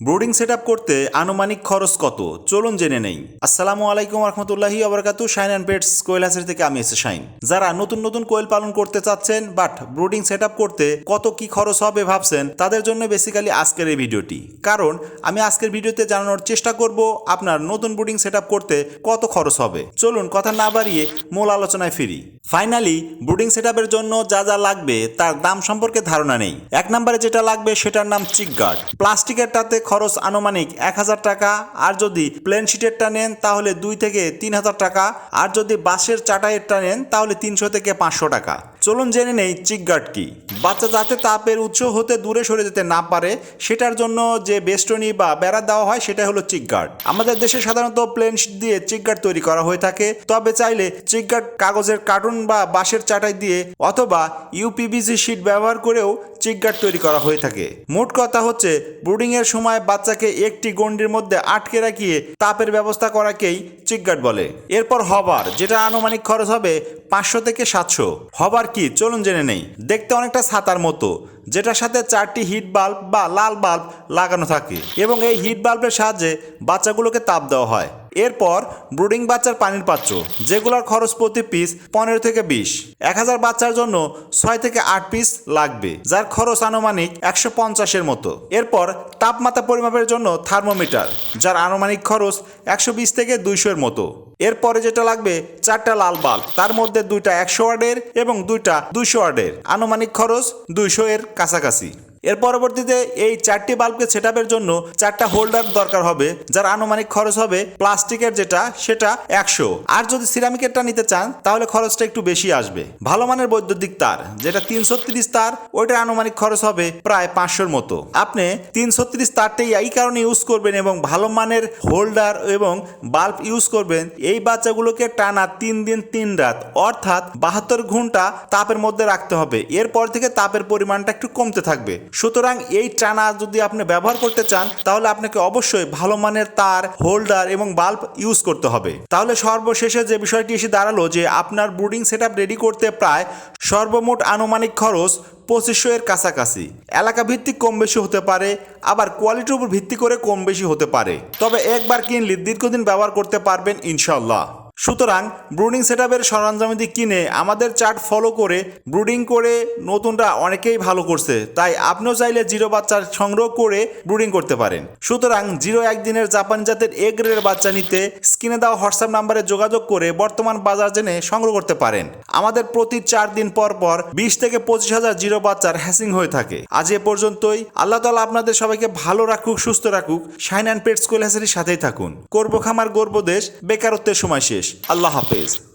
Brooding set করতে আনুমানিক খরচ কত? চলুন জেনে নেই। আসসালামু আলাইকুম রহমতুল্লাহি আবরকাতু শাইন অ্যান্ড পেটস কোয়েল হাসের থেকে আমি এসে শাইন। যারা নতুন নতুন কোয়েল পালন করতে চাচ্ছেন, বাট ব্রোডিং সেট করতে কত কি খরচ হবে ভাবছেন, তাদের জন্য বেসিক্যালি আজকের এই ভিডিওটি। কারণ আমি আজকের ভিডিওতে জানানোর চেষ্টা করব আপনার নতুন ব্রোডিং সেট করতে কত খরচ হবে। চলুন কথা না বাড়িয়ে মূল আলোচনায় ফিরি। ফাইনালি ব্রুডিং সেট জন্য যা যা লাগবে তার দাম সম্পর্কে ধারণা নেই। এক নম্বরে যেটা লাগবে সেটার নাম চিক গার্ড প্লাস্টিকেরটাতে খরচ আনুমানিক এক হাজার টাকা, আর যদি প্লেন শিটেরটা নেন তাহলে দুই থেকে তিন হাজার টাকা, আর যদি বাঁশের চাটাইয়েরটা নেন তাহলে তিনশো থেকে পাঁচশো টাকা। চলুন জেনে নেই চিকগার্ড কি। বাচ্চা যাতে তাপের উৎস হতে দূরে সরে যেতে না পারে, সেটার জন্য যে বেষ্টনী বা বেড়া দেওয়া হয়, সেটা হলো চিকগার্ড আমাদের দেশে সাধারণত প্লেন দিয়ে চিকগার্ড তৈরি করা হয়ে থাকে। তবে চাইলে চিকগার্ড কাগজের কার্টুন বা বাঁশের চাটাই দিয়ে অথবা ইউপিবিসি শিট ব্যবহার করেও চিক গার্ড তৈরি করা হয়ে থাকে। মোট কথা হচ্ছে ব্রুডিং এর সময় বাচ্চাকে একটি গন্ডির মধ্যে আটকে রাখিয়ে তাপের ব্যবস্থা করাকেই চিকগার্ড বলে। এরপর হবার, যেটা আনুমানিক খরচ হবে পাঁচশো থেকে সাতশো। হবার কি? চলুন জেনে নেই। দেখতে অনেকটা ছাতার মতো। যেটার সাথে চারটি হিট বাল্ব বা লাল বাল্ব লাগানো থাকে এবং এই হিট বাল্বের সাহায্যে বাচ্চাগুলোকে তাপ দেওয়া হয়। এরপর ব্রুডিং বাচ্চার পানির পাত্র, যেগুলোর খরচ প্রতি পিস পনেরো থেকে বিশ। এক হাজার বাচ্চার জন্য ছয় থেকে আট পিস লাগবে, যার খরচ আনুমানিক একশো পঞ্চাশের মতো। এরপর তাপমাত্রা পরিমাপের জন্য থার্মোমিটার, যার আনুমানিক খরচ একশো বিশ থেকে দুইশোর মতো। এরপরে যেটা লাগবে, চারটা লাল বাল্ব, তার মধ্যে দুইটা একশো ওয়ার্ডের এবং দুইটা দুইশো ওয়ার্ডের আনুমানিক খরচ দুইশো এর কাছাকাছি। এর পরবর্তীতে এই চারটি বাল্বকে সেটআপের জন্য চারটা হোল্ডার দরকার হবে, যার আনুমানিক খরচ হবে প্লাস্টিকের যেটা, সেটা একশো। আর যদি সিরামিকেরটা নিতে চান, তাহলে খরচটা একটু বেশি আসবে। ভালো মানের বৈদ্যুতিক তার, যেটা তিনশো তার, ওইটার আনুমানিক খরচ হবে প্রায় পাঁচশোর মতো। আপনি তিনশো তারটাই এই কারণে ইউজ করবেন এবং ভালো মানের হোল্ডার এবং বাল্ব ইউজ করবেন, এই বাচ্চাগুলোকে টানা তিন দিন তিন রাত, অর্থাৎ বাহাত্তর ঘণ্টা তাপের মধ্যে রাখতে হবে। এরপর থেকে তাপের পরিমাণটা একটু কমতে থাকবে। সুতরাং এই টানা যদি আপনি ব্যবহার করতে চান, তাহলে আপনাকে অবশ্যই ভালো মানের তার, হোল্ডার এবং বাল্ব ইউজ করতে হবে। তাহলে সর্বশেষে যে বিষয়টি এসে দাঁড়াল যে আপনার ব্রুডিং সেট রেডি করতে প্রায় সর্বমোট আনুমানিক খরচ পঁচিশশো এর কাছাকাছি। এলাকা ভিত্তিক কম বেশি হতে পারে, আবার কোয়ালিটির উপর ভিত্তি করে কম বেশি হতে পারে। তবে একবার কিনলে দীর্ঘদিন ব্যবহার করতে পারবেন ইনশাল্লাহ সুতরাং ব্রুডিং সেট সেটআপের সরঞ্জামাদি কিনে আমাদের চার্ট ফলো করে ব্রুডিং করে নতুনটা অনেকেই ভালো করছে, তাই আপনিও চাইলে জিরো বাচ্চার সংগ্রহ করে ব্রুডিং করতে পারেন। সুতরাং জিরো একদিনের জাপানি জাতের এ গ্রেডের বাচ্চা নিতে স্ক্রিনে দেওয়া হোয়াটসঅ্যাপ নাম্বারে যোগাযোগ করে বর্তমান বাজার জেনে সংগ্রহ করতে পারেন। আমাদের প্রতি চার দিন পর পর বিশ থেকে পঁচিশ হাজার জিরো বাচ্চার হ্যাসিং হয়ে থাকে। আজ এ পর্যন্তই। আল্লাহ তালা আপনাদের সবাইকে ভালো রাখুক, সুস্থ রাখুক। শাইন অ্যান্ড পেট স্কুল হ্যাসের সাথেই থাকুন। করব খামার, গর্ব দেশ। বেকারত্বের সময় শেষ। আল্লাহ হাফেজ।